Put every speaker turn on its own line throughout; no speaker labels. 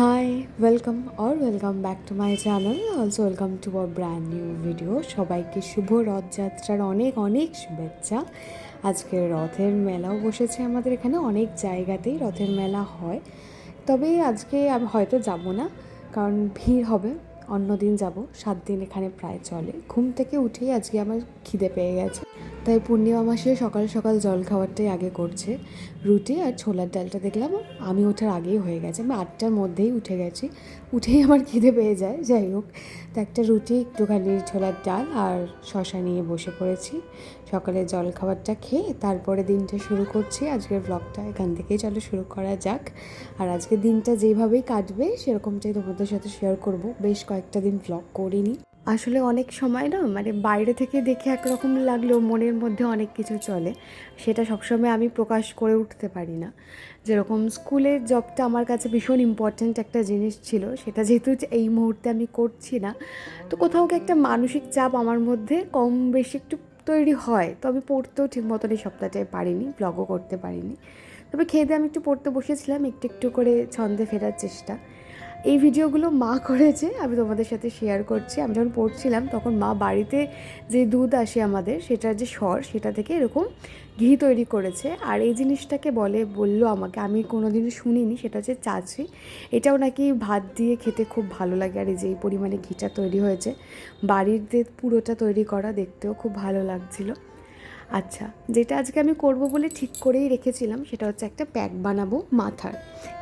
Hi, welcome or welcome back to my channel. Also welcome to a brand new video সবাইকে শুভ রথযাত্রার অনেক অনেক শুভেচ্ছা। আজকে রথের মেলাও বসেছে আমাদের এখানে অনেক জায়গাতেই রথের মেলা হয়। তবে আজকে আমি হয়তো যাব না কারণ ভিড় হবে অন্য দিন যাব। সাত দিন এখানে প্রায় চলে। ঘুম থেকে উঠেই আজকে আমার খিদে পেয়ে গেছে। তাই পূর্ণিমা মাসে সকাল সকাল জল খাবারটাই আগে করছে। রুটি আর ছোলার ডালটা দেখলাম আমি ওঠার আগেই হয়ে গেছে। আমি আটটার মধ্যেই উঠে গেছি। উঠেই আমার খিদে পেয়ে যায়। যাই হোক, তো একটা রুটি, একটুখানি ছোলার ডাল আর শশা নিয়ে বসে পড়েছি। সকালে জল খাবারটা খেয়ে তারপরে দিনটা শুরু করছি। আজকের ব্লগটা এখান থেকেই চলো শুরু করা যাক। আর আজকে দিনটা যেভাবেই কাটবে, সেরকমটাই তোমাদের সাথে শেয়ার করব। বেশ কয়েকটা দিন ব্লগ করিনি। আসলে অনেক সময় না মানে বাইরে থেকে দেখে একরকম লাগলেও মনের মধ্যে অনেক কিছু চলে। সেটা সবসময় আমি প্রকাশ করে উঠতে পারি না। যেরকম স্কুলের জবটা আমার কাছে ভীষণ ইম্পর্ট্যান্ট একটা জিনিস ছিল, সেটা যেহেতু এই মুহূর্তে আমি করছি না, তো কোথাও একটা মানসিক চাপ আমার মধ্যে কম বেশি একটু তৈরি হয়, তো আমি পড়তেও ঠিক মতন এই সপ্তাহটায় পারিনি ব্লগও করতে পারিনি। তবে খেয়ে আমি একটু পড়তে বসেছিলাম, একটু একটু করে ছন্দে ফেরার চেষ্টা। এই ভিডিওগুলো মা করেছে, আমি তোমাদের সাথে শেয়ার করছি। আমি যখন পড়ছিলাম তখন মা বাড়িতে যে দুধ আসে আমাদের, সেটার যে স্বর, সেটা থেকে এরকম ঘি তৈরি করেছে। আর এই জিনিসটাকে বলে, বলল আমাকে, আমি কোনো দিন শুনিনি, সেটা হচ্ছে চাচি। এটাও নাকি ভাত দিয়ে খেতে খুব ভালো লাগে। আর এই যে এই পরিমাণে ঘিটা তৈরি হয়েছে, বাড়িতে পুরোটা তৈরি করা দেখতেও খুব ভালো লাগছিল। আচ্ছা যেটা আজকে আমি করব বলে ঠিক করেই রেখেছিলাম, সেটা হচ্ছে একটা প্যাক বানাবো মাথার।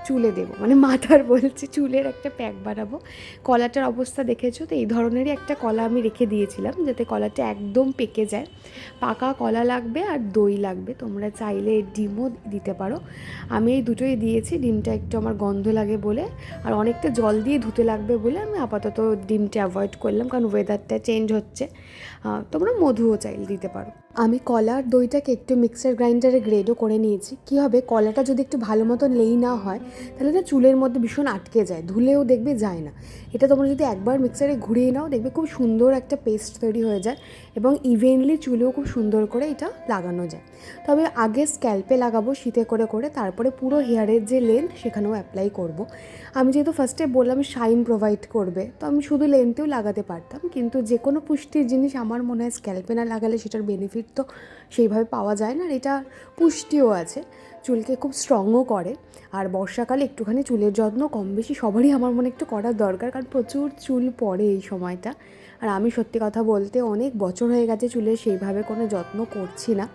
চুলে দেবো। মানে মাথার বলছি চুলের একটা প্যাক বানাবো। কলাটার অবস্থা দেখেছ? তো এই ধরনেরই একটা কলা আমি রেখে দিয়েছিলাম, যাতে কলাটা একদম পেকে যায়। পাকা কলা লাগবে আর দই লাগবে, তোমরা চাইলে ডিমও দিতে পারো। আমি এই দুটোই দিয়েছি, ডিমটা একটু আমার গন্ধ লাগে বলে। আর অনেকটা জল দিয়ে ধুতে লাগবে বলে আমি আপাতত ডিমটা অ্যাভয়েড করলাম, কারণ ওয়েদারটা চেঞ্জ হচ্ছে। তোমরা মধুও চাইলে দিতে পারো। আমি কলার দইটাকে একটু মিক্সার গ্রাইন্ডারে গ্রেডও করে নিয়েছি। কী হবে? কলাটা যদি একটু ভালো মতো লেই না হয় তাহলে না চুলের মধ্যে ভীষণ আটকে যায়, ধুলেও দেখবে যায় না। এটা তোমরা যদি একবার মিক্সারে ঘুরিয়ে নাও, দেখবে খুব সুন্দর একটা পেস্ট তৈরি হয়ে যায় এবং ইভেনলি চুলেও খুব সুন্দর করে এটা লাগানো যায়। তবে আগে স্ক্যাল্পে লাগাবো, শীতে করে করে, তারপরে পুরো হেয়ারের যে লেন্থ সেখানেও অ্যাপ্লাই করব। আমি যেহেতু ফার্স্টে বললাম শাইন প্রোভাইড করবে, তো আমি শুধু লেন্থেও লাগাতে পারতাম, কিন্তু যে কোনো পুষ্টির জিনিস আমার মনে হয় স্ক্যাল্পে না লাগালে সেটার বেনিফিট তো সেইভাবে পাওয়া যায় না, আর এটা পুষ্টিও আছে। চুলকে খুব স্ট্রংও করে। আর বর্ষাকালে একটুখানি চুলের যত্ন কম বেশি সবারই আমার মনে একটু করার দরকার, কারণ প্রচুর চুল পড়ে এই সময়টা। আর আমি সত্যি কথা বলতে অনেক বছর হয়ে গেছে চুলের সেইভাবে কোনো যত্ন করছি না।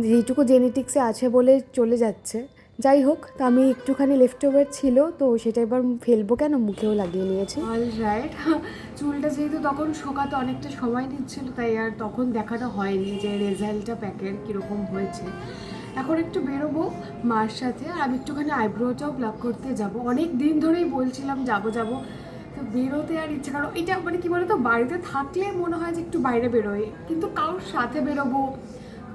যেটুকু জেনেটিক্সে আছে বলে চলে যাচ্ছে। যাই হোক, তো আমি একটুখানি লেফট ওভার ছিল, তো সেটা এবার ফেলব কেন? মুখেও লাগিয়ে নিয়েছি।
অল রাইট চুলটা যেহেতু তখন শোকাতে অনেকটা সময় নিচ্ছিল তাই আর তখন দেখানো হয়নি যে রেজাল্টটা প্যাকের কীরকম হয়েছে। এখন একটু বেরোবো মার সাথে, আর আমি একটুখানি আইব্রোটাও প্লাক করতে যাব। অনেক দিন ধরেই বলছিলাম যাব যাব। তো বেরোতে আর ইচ্ছে কারণ এটা মানে কী বলতো, বাড়িতে থাকলে মনে হয় যে একটু বাইরে বেরোয়। কিন্তু কারোর সাথে বেরোবো,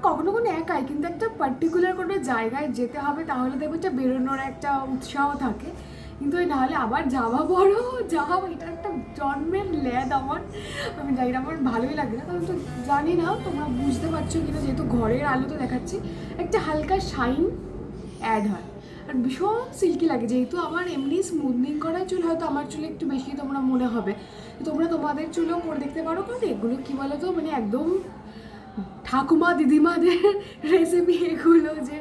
কখনো কখনো একাই, কিন্তু একটা পার্টিকুলার কোনো জায়গায় যেতে হবে, তাহলে দেখব একটা বেরোনোর একটা উৎসাহ থাকে। কিন্তু ওই নাহলে আবার যাওয়া বড় যাওয়া, এটা একটা জন্মের ল্যাদ আমার। আমি জানি না, আমার ভালোই লাগে না, কারণ তো জানি না তোমরা বুঝতে পারছ কিনা, যেহেতু ঘরের আলো তো দেখাচ্ছি, একটা হালকা শাইন অ্যাড হয়। আর ভীষণ সিল্কি লাগে, যেহেতু আমার এমনি স্মুথনিং করা চুল, হয়তো আমার চুলে একটু বেশি তোমরা মনে হবে। তোমরা তোমাদের চুলও করে দেখতে পারো, কারণ এগুলো কী বলো তো মানে একদম ঠাকুমা দিদিমাদের রেসিপি এগুলো যে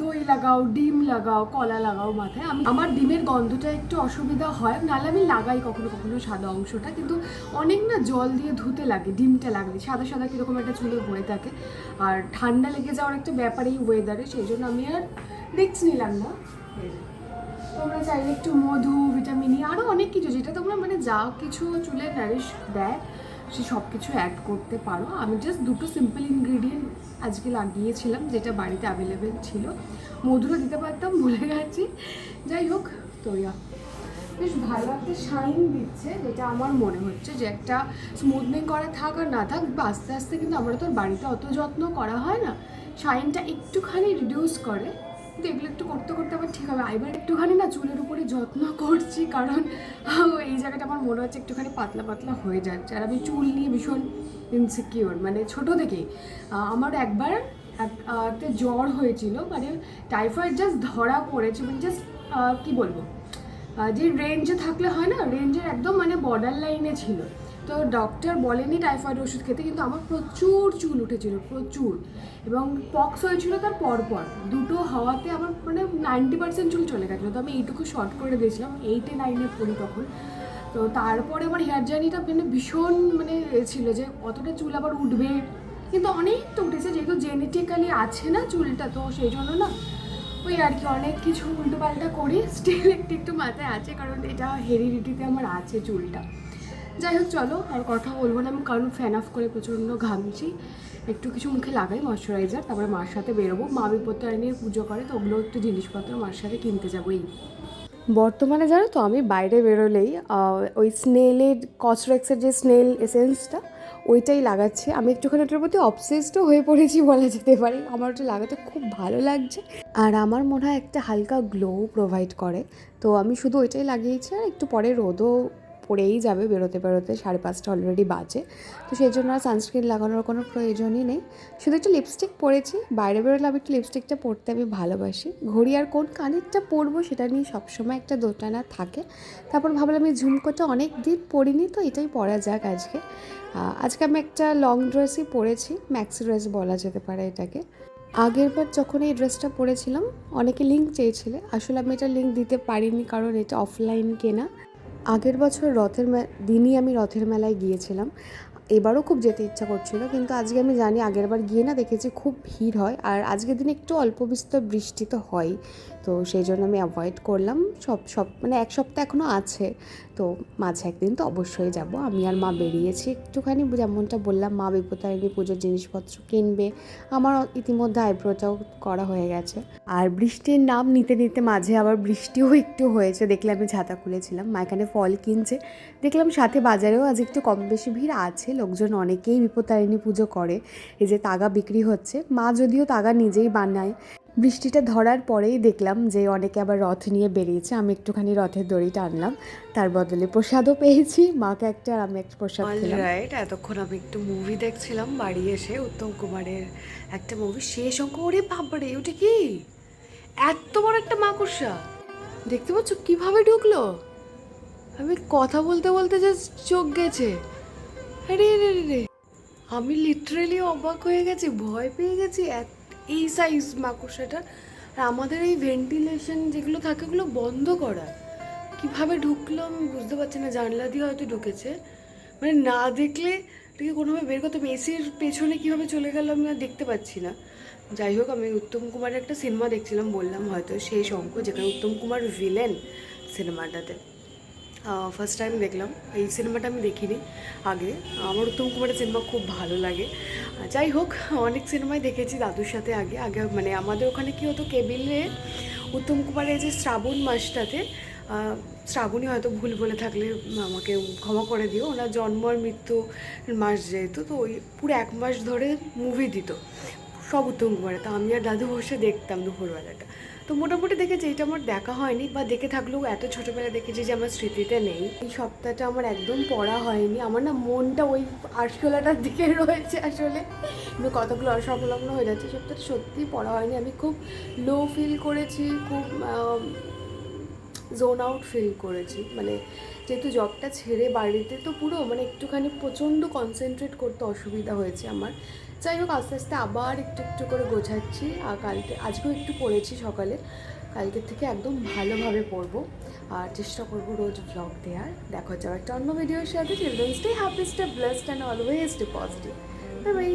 দই লাগাও ডিম লাগাও কলা লাগাও মাথায় আমি আমার ডিমের গন্ধটা একটু অসুবিধা হয় নাহলে আমি লাগাই কখনো কখনো সাদা অংশটা কিন্তু অনেক না জল দিয়ে ধুতে লাগে ডিমটা লাগলে সাদা সাদা কীরকম একটা চুলে হয়ে থাকে আর ঠান্ডা লেগে যাওয়ার একটা ব্যাপার এই ওয়েদারে সেই জন্য আমি আর রিক্স নিলাম না। তোমরা চাইলে একটু মধু ভিটামিন ই আরও অনেক কিছু, যেটা তোমরা মানে যা কিছু চুলে নারিশ দেয় সে সব কিছু অ্যাড করতে পারো। আমি জাস্ট দুটো সিম্পল ইনগ্রিডিয়েন্ট আজকে লাগিয়েছিলাম, যেটা বাড়িতে অ্যাভেলেবেল ছিল। মধুরও দিতে পারতাম, ভুলে গেছি। যাই হোক তো বেশ ভালো একটা শাইন দিচ্ছে, যেটা আমার মনে হচ্ছে যে একটা স্মুথনিং করা থাক আর না থাক আস্তে আস্তে কিন্তু আমরা তো বাড়িতে অত যত্ন করা হয় না। শাইনটা একটুখানি রিডিউস করে। কিন্তু এগুলো একটু করতে করতে আবার ঠিক হবে। আইবার একটুখানি না চুলের উপরে যত্ন করছি কারণ এই জায়গাটা আমার মনে হচ্ছে একটুখানি পাতলা পাতলা হয়ে যাচ্ছে। আর আমি চুল নিয়ে ভীষণ ইনসিকিওর মানে ছোট আহ, আমার একবার এক- একটা জ্বর হয়েছিল মানে টাইফয়েড জাস্ট ধরা পড়েছে মানে জাস্ট কি বলব? যে রেঞ্জে থাকলে হয় না রেঞ্জের একদম মানে বর্ডার লাইনে ছিল। তো ডক্টর বলেনি টাইফয়েড ওষুধ খেতে, কিন্তু আমার প্রচুর চুল উঠেছিল, প্রচুর। এবং পক্স হয়েছিল তার পরপর। দুটো হাওয়াতে আমার মানে নাইনটি পার্সেন্ট চুল চলে গেছিল। তো আমি এইটুকু শর্ট করে দিয়েছিলাম এইটে নাইনে পড়ি তখন। তো তারপরে আমার হেয়ার জার্নিটা মানে ভীষণ মানে ছিল যে, অতটা চুল আবার উঠবে। কিন্তু অনেকটা উঠেছে, যেহেতু জেনেটিক্যালি আছে না চুলটা, তো সেই জন্য না ওই আর কি অনেক কিছু উল্টোপাল্টা করি। স্টিল একটু একটু মাথায় আছে, কারণ এটা হেরিডিটিতে আমার আছে চুলটা। যাই হোক, চলো, আর কথা বলব না, আমি কারণ ফ্যান অফ করে প্রচণ্ড ঘামছি। একটু কিছু মুখে লাগাই ময়শ্চারাইজার তারপরে মার সাথে বেরোবো। মা বিপত্তারিণীর পুজো করে, তো ওগুলো একটু জিনিসপত্র মার সাথে কিনতে যাব এই।
বর্তমানে জানো তো, আমি বাইরে বেরোলেই ওই স্নেলের, কসরেক্সের যে স্নেল এসেন্সটা ওইটাই লাগাচ্ছে। আমি একটুখানি ওটার প্রতি অবসেসডও হয়ে পড়েছি বলা যেতে পারে। আমার ওটা লাগাতে খুব ভালো লাগছে। আর আমার মনে হয় একটা হালকা গ্লো প্রোভাইড করে। তো আমি শুধু ওইটাই লাগিয়েছি, আর একটু পরে রোদও পড়েই যাবে বেরোতে বেরোতে, সাড়ে পাঁচটা অলরেডি বাজে। তো সেই জন্য আর সানস্ক্রিন লাগানোর কোনো প্রয়োজনই নেই। শুধু একটু লিপস্টিক পরেছি, বাইরে বেরোলে আমি একটু লিপস্টিকটা পরতে আমি ভালোবাসি। ঘড়ি আর কোন কানেরটা পরবো সেটা নিয়ে সবসময় একটা দোটানা থাকে। তারপর ভাবলাম আমি ঝুমকোটা অনেক দিন পরিনি তো, এটাই পরা যাক আজকে। আজকে আমি একটা লং ড্রেসই পরেছি ম্যাক্সি ড্রেস বলা যেতে পারে এটাকে। আগের বার যখন এই ড্রেসটা পরেছিলাম, অনেকে লিঙ্ক চেয়েছিলে। আসলে আমি এটা লিঙ্ক দিতে পারিনি কারণ এটা অফলাইন কেনা। আগের বছর রথের দিনই আমি রথের মেলায় গিয়েছিলাম। এবারও খুব যেতে ইচ্ছা করছিল, কিন্তু আজকে আমি জানি আগের বার গিয়ে না দেখেছি খুব ভিড় হয় আর আজকের দিনে একটু অল্প বিস্তর বৃষ্টি তো হয়। তো সেই জন্য আমি অ্যাভয়েড করলাম, সব সব মানে এক সপ্তাহ এখনও আছে, তো মাঝে একদিন তো অবশ্যই যাব। আমি আর মা বেরিয়েছি একটুখানি, যেমনটা বললাম, মা বিপত্তারিণী পুজোর জিনিসপত্র কিনবে, আমার ইতিমধ্যে আইব্রোটাও করা হয়ে গেছে। আর বৃষ্টির নাম নিতে নিতে মাঝে আবার বৃষ্টিও একটু হয়েছে, দেখলে আমি ছাতা খুলেছিলাম, মা এখানে ফল কিনছে, দেখলাম সাথে বাজারেও আজ একটু কম বেশি ভিড় আছে লোকজন অনেকেই বিপত্তারিণী পুজো করে। এই যে তাগা বিক্রি হচ্ছে। মা যদিও তাগা নিজেই বানায়। বৃষ্টিটা ধরার পরেই দেখলাম যে অনেকে আবার রথ নিয়ে বেরিয়েছে। আমি একটুখানি রথের দড়ি টানলাম তার বদলে প্রসাদও পেয়েছি। মাকে একটা আর আমি একটা প্রসাদ খেলাম। রাইট এতক্ষণ আমি একটু মুভি দেখছিলাম বাড়ি এসে উত্তম কুমারের একটা মুভি শেষ অঙ্ক ওরে বাবারে ওটা কি? এত বড় একটা মাকড়সা। দেখতে পাচ্ছ কীভাবে ঢুকলো? আমি কথা বলতে বলতে জাস্ট চোখ গেছে। আরে রে রে রে আমি লিটারেলি অবাক হয়ে গেছি, ভয় পেয়ে গেছি এই সাইজ মাকড়সাটা। আর আমাদের এই ভেন্টিলেশন যেগুলো থাকে, ওগুলো বন্ধ করা। কীভাবে ঢুকলো আমি বুঝতে পারছি না, জানলা দিয়ে হয়তো ঢুকেছে। মানে না দেখলে এটাকে কোনোভাবে বের করতে এসির পেছনে কীভাবে চলে গেল আমি আর দেখতে পাচ্ছি না। যাই হোক, আমি উত্তম কুমারের একটা সিনেমা দেখছিলাম, বললাম হয়তো সেই অঙ্ক, যেখানে উত্তম কুমার ভিলেন সিনেমাটাতে ফার্স্ট টাইম দেখলাম। এই সিনেমাটা আমি দেখিনি আগে। আমার উত্তম কুমারের সিনেমা খুব ভালো লাগে। যাই হোক, অনেক সিনেমাই দেখেছি দাদুর সাথে আগে। আগে মানে আমাদের ওখানে কি হতো, কেবিলে উত্তম কুমারের যে শ্রাবণ মাসটাতে শ্রাবণী হয়তো ভুল বলে থাকলে আমাকে ক্ষমা করে দিও। ওনার জন্ম আর মৃত্যু মাস যেহেতু, তো ওই পুরো এক মাস ধরে মুভি দিত। সব উত্তম কুমারে তো আমি আর দাদু বসে দেখতাম দুপুরবেলাটা। তো মোটামুটি দেখেছি, এটা আমার দেখা হয়নি বা দেখে থাকলেও এত ছোটোবেলা দেখেছি যে আমার স্মৃতিতে নেই। এই সপ্তাহটা আমার একদম পড়া হয়নি। আমার না মনটা ওই আরশোলাটার দিকে রয়েছে আসলে। আমি কতগুলো অসংলগ্ন হয়ে যাচ্ছে সপ্তাহটা সত্যিই পড়া হয়নি। আমি খুব লো ফিল করেছি, খুব জোন আউট ফিল করেছি। মানে যেহেতু জবটা ছেড়ে বাড়িতে তো পুরো মানে একটুখানি প্রচণ্ড কনসেন্ট্রেট করতে অসুবিধা হয়েছে আমার। যাই হোক, আস্তে আস্তে আবার একটু একটু করে গোছাচ্ছি। আর কালকে, আজকেও একটু পড়েছি সকালে। কালকের থেকে একদম ভালোভাবে পড়ব। আর চেষ্টা করব রোজ ব্লগ দেওয়ার। দেখা হচ্ছে একটা অন্য ভিডিওর সাথে। Children's day happy stay blessed and always day positive bye